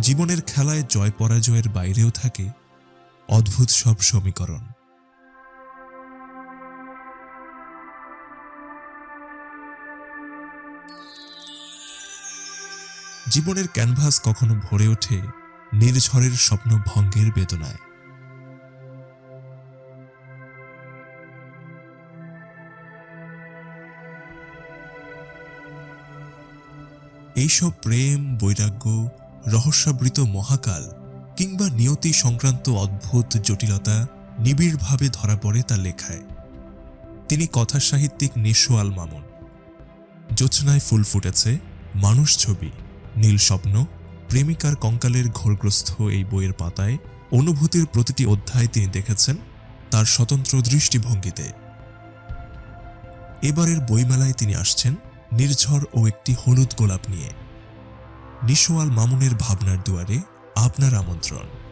জীবনের খেলায় জয় পরাজয়ের বাইরেও থাকে অদ্ভুত সব সমীকরণ। জীবনের ক্যানভাস কখনো ভরে ওঠে নির্ঝরের স্বপ্ন ভঙ্গের বেদনায়। এইসব প্রেম, বৈরাগ্য রহস্যাবৃত মহাকাল কিংবা নিয়তি সংক্রান্ত অদ্ভুত জটিলতা নিবিড়ভাবে ধরা পড়ে তার লেখায়। তিনি কথা সাহিত্যিক নিশো আল মামুন। জোছনায় ফুল ফুটেছে, মানুষ ছবি, নীল স্বপ্ন, প্রেমিকার কঙ্কালের ঘোরগ্রস্ত এই বইয়ের পাতায় অনুভূতির প্রতিটি অধ্যায় তিনি দেখেছেন তার স্বতন্ত্র দৃষ্টিভঙ্গিতে। এবারের বইমেলায় তিনি আসছেন নির্ঝর ও একটি হলুদ গোলাপ নিয়ে। নিশোয়াল মামুনের ভাবনার দুয়ারে আপনার আমন্ত্রণ।